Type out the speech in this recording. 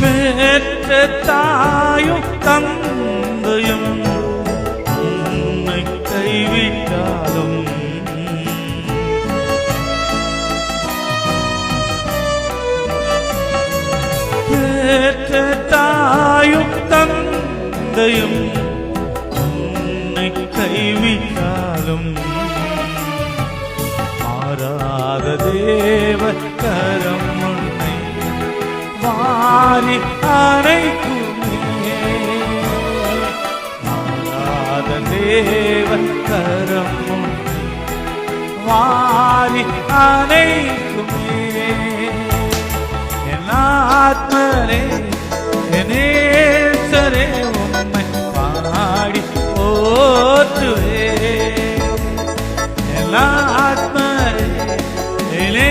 பெற்ற தாயும் தந்தையும் உன்னை கைவிட்டாலும். பெற்ற தாயும் தந்தையும் உன்னை கைவிட்டாலும். மாறாத தேவன் வாரி அணைக்குமே மாறாத தேவ கரம்